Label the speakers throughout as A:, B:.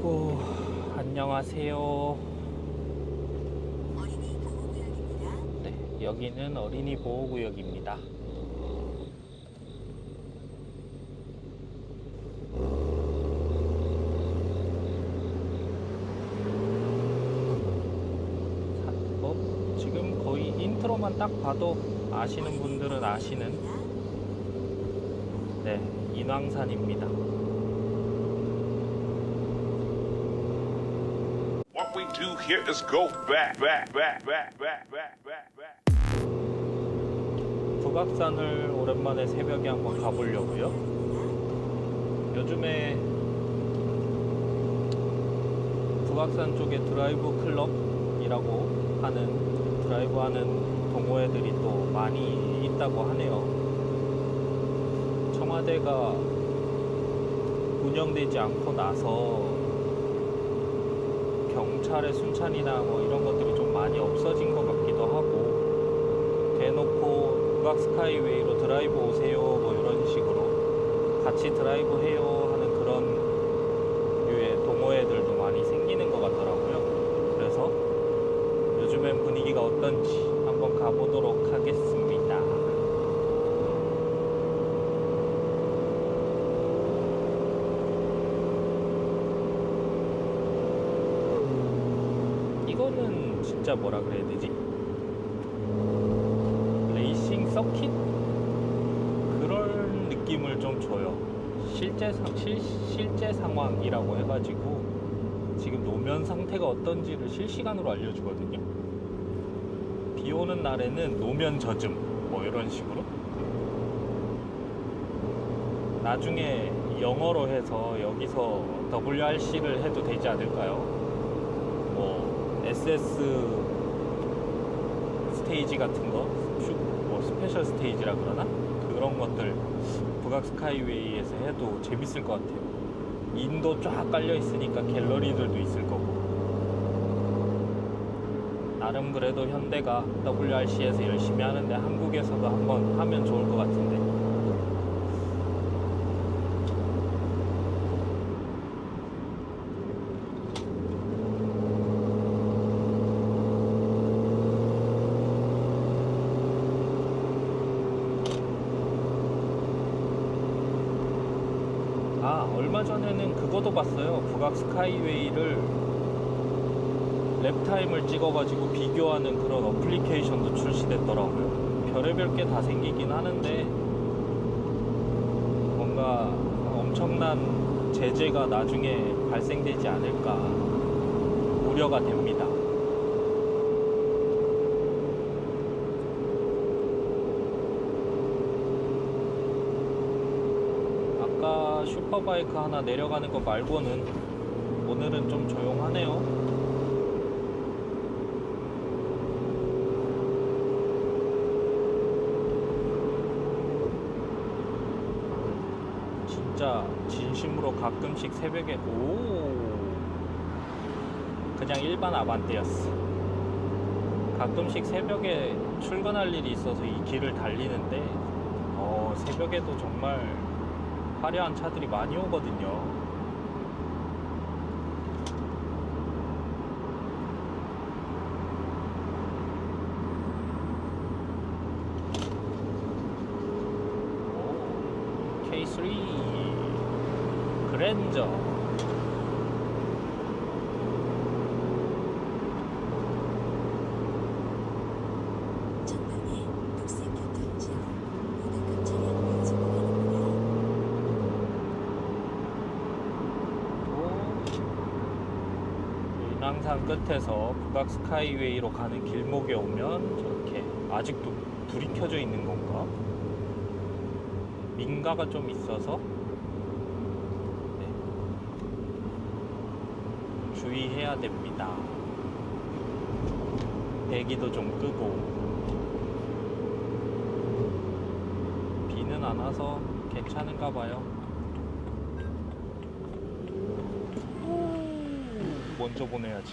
A: 아이고 안녕하세요. 네, 여기는 어린이 보호구역입니다. 사- 뭐, 지금 거의 인트로만 딱 봐도 아시는 분들은 아시는 네, 인왕산입니다.
B: We do here is go back, back, back, back, back, back, back, back.
A: 북악산을 오랜만에 새벽에 한번 가보려고요. 요즘에 북악산 쪽에 드라이브 클럽이라고 하는 드라이브 하는 동호회들이 또 많이 있다고 하네요. 청와대가 운영되지 않고 나서 경찰의 순찰이나 뭐 이런 것들이 좀 많이 없어진 것 같기도 하고 대놓고 북악 스카이웨이로 드라이브 오세요 뭐 이런 식으로 같이 드라이브 해요 하는 그런 류의 동호회들도 많이 생기는 것 같더라고요. 그래서 요즘엔 분위기가 어떤지 한번 가보도록 하겠습니다. 이거는 진짜 뭐라 그래야 되지? 레이싱 서킷 그런 느낌을 좀 줘요. 실제 상 실, 실제 상황이라고 해가지고 지금 노면 상태가 어떤지를 실시간으로 알려주거든요. 비 오는 날에는 노면 젖음 뭐 이런 식으로. 나중에 영어로 해서 여기서 WRC를 해도 되지 않을까요? 뭐 SS 스테이지 같은 거, 슈- 뭐 스페셜 스테이지라 그러나 그런 것들 북악 스카이웨이에서 해도 재밌을 것 같아요. 인도 쫙 깔려 있으니까 갤러리들도 있을 거고. 나름 그래도 현대가 WRC에서 열심히 하는데 한국에서도 한번 하면 좋을 것 같은데. 아, 얼마 전에는 그것도 봤어요. 북악 스카이웨이를 랩타임을 찍어가지고 비교하는 그런 어플리케이션도 출시됐더라고요. 별의별 게 다 생기긴 하는데, 뭔가 엄청난 제재가 나중에 발생되지 않을까 우려가 됩니다. 아까 슈퍼바이크 하나 내려가는 거 말고는 오늘은 좀 조용하네요. 진짜 진심으로 가끔씩 새벽에 오 그냥 일반 아반떼였어. 가끔씩 새벽에 출근할 일이 있어서 이 길을 달리는데 어, 새벽에도 정말 화려한 차들이 많이 오거든요. 오, K3 그랜저
C: 전방에 녹색 교통지역 모두급 차량 진입입니다.
A: 인왕산 끝에서 북악 스카이웨이로 가는 길목에 오면 저렇게 아직도 불이 켜져 있는 건가? 민가가 좀 있어서 네. 주의해야 됩니다. 대기도 좀 끄고 비는 안 와서 괜찮은가 봐요. 먼저 보내야지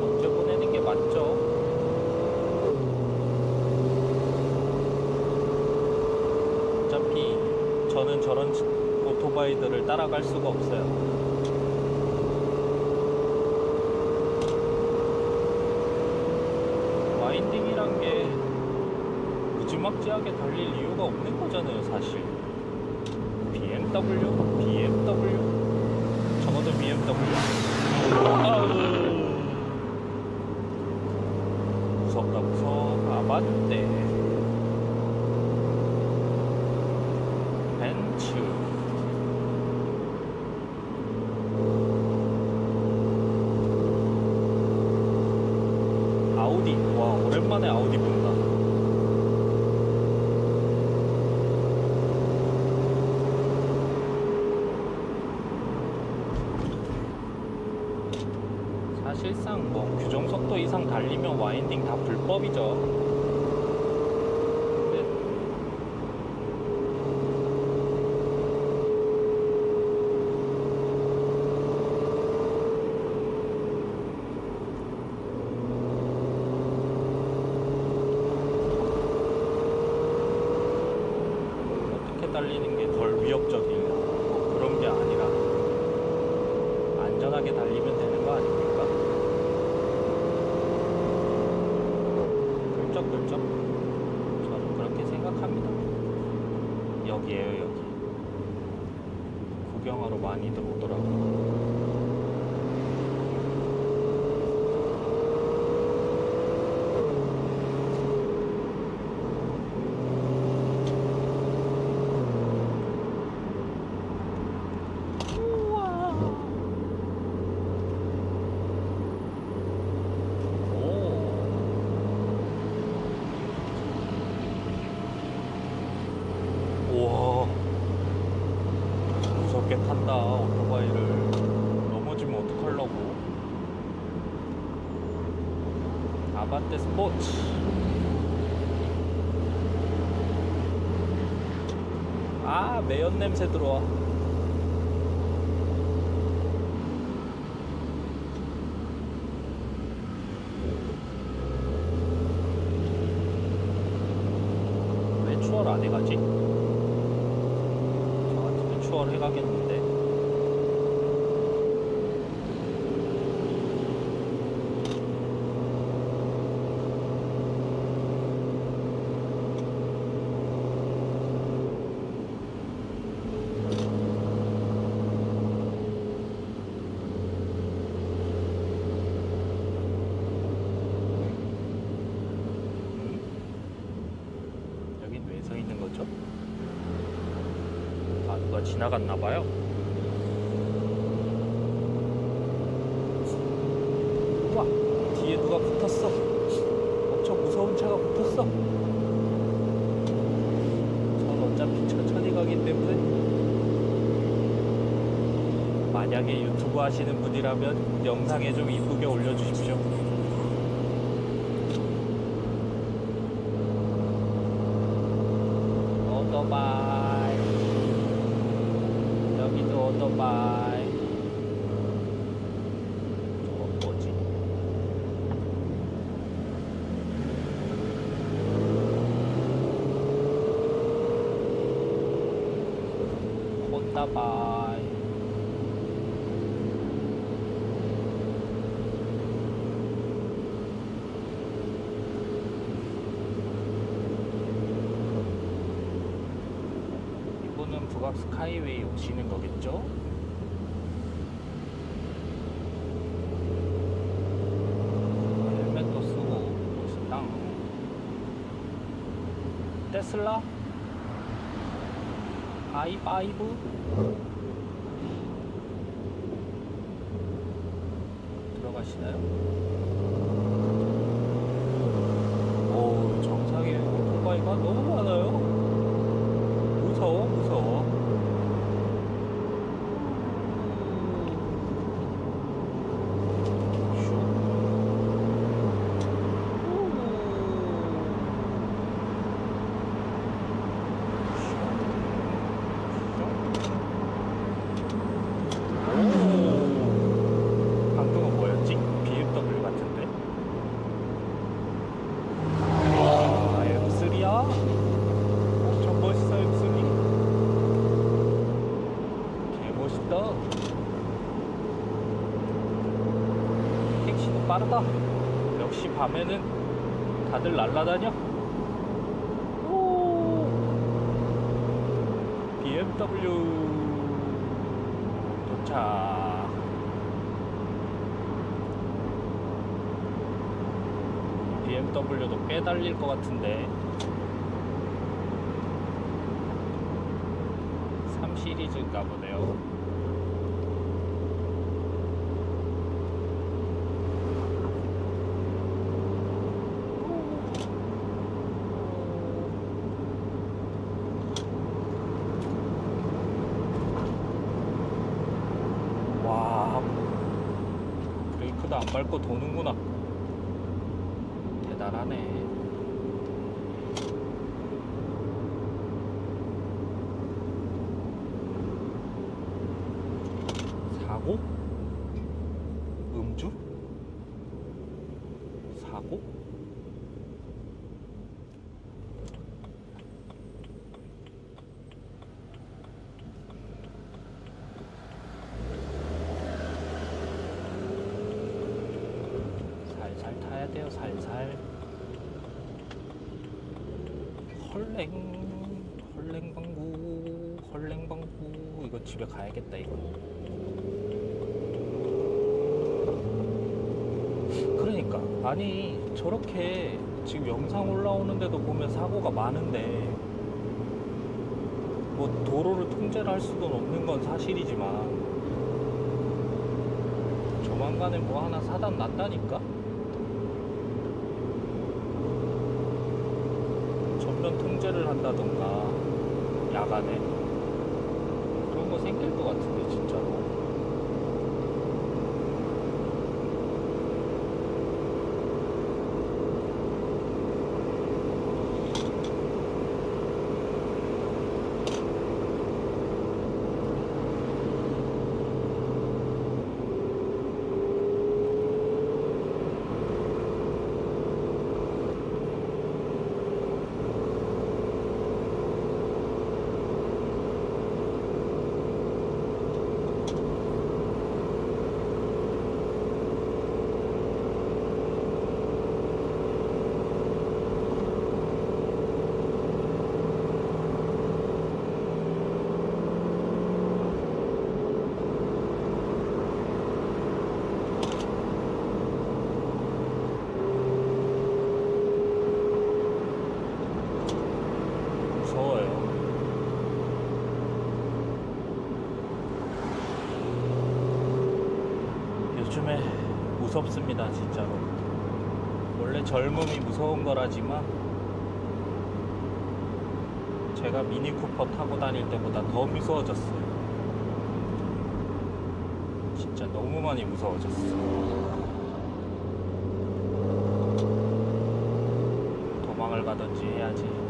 A: 먼저 보내는 게 맞죠? 어차피 저는 저런 오토바이들을 따라갈 수가 없어요 무지막지하게 달릴 이유가 없는 거잖아요, 사실. BMW? BMW? 적어도 BMW? 무섭다, 무서워. 아, 맞대. 벤츠. 아우디. 와, 오랜만에 아우디 본다. 사실상 뭐 규정 속도 이상 달리면 와인딩 다 불법이죠. 달리는 게 덜 위협적이냐 뭐 그런 게 아니라 안전하게 달리면 되는 거 아닙니까? 긁적긁적 저는 그렇게 생각합니다. 여기에요 여기. 구경하러 많이들 오더라고요 오. 우와. 무섭게 탄다, 오토바이를. 넘어지면 어떡하려고. 아반떼 스포츠. 아, 매연 냄새 들어와. 왜 추월 안 해가지? 저 같으면 추월 해가겠는데. 음? 여긴 왜 서 있는 거죠? 아, 누가 지나갔나 봐요. 우와, 뒤에 누가 붙었어. 엄청 무서운 차가 붙었어. 전 어차피 천천히 가기 때문에. 만약에 유튜브 하시는 분이라면 영상에 좀 이쁘게 올려주십시오. 오토바이 여기도 오토바이 저거 뭐지? 혼다바이 이분은 북악 스카이웨이 오시는 거겠죠? 헬멧도 쓰고 멋있당 테슬라? I5? 들어가시나요? 오 정상에 오토바이가 너무 많아요 무서워 무서워 슈. 오. 방금은 뭐였지? BMW 같은 빠르다. 역시 밤에는 다들 날라다녀. 오. BMW 도착. BMW도 꽤 달릴 것 같은데 3 시리즈인가 보네요. 와 브레이크도 안 밟고 도는구나 대단하네 사고? 음주? 사고? 살살 타야 돼요, 살살. 헐랭, 헐랭 방구, 헐랭 방구. 이거 집에 가야겠다, 이거. 그러니까 아니 저렇게 지금 영상 올라오는데도 보면 사고가 많은데 뭐 도로를 통제를 할 수는 없는 건 사실이지만 조만간에 뭐 하나 사단 났다니까 전면 통제를 한다던가 야간에. 그런 거 생길 것 같은데 진짜로 무서워요. 요즘에 무섭습니다, 진짜로. 원래 젊음이 무서운 거라지만 제가 미니 쿠퍼 타고 다닐 때보다 더 무서워졌어요. 진짜 너무 많이 무서워졌어. 도망을 가든지 해야지.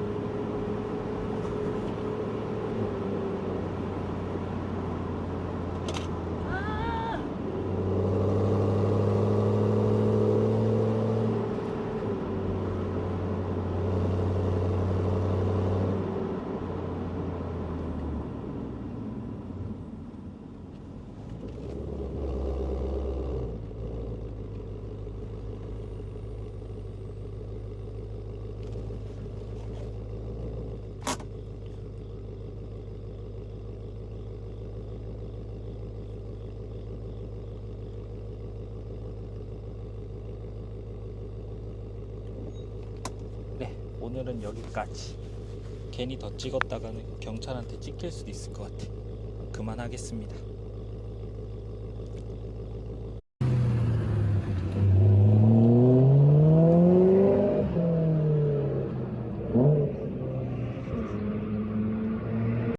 A: 네, 오늘은 여기까지. 괜히 더 찍었다가는 경찰한테 찍힐 수도 있을 것 같아. 그만하겠습니다.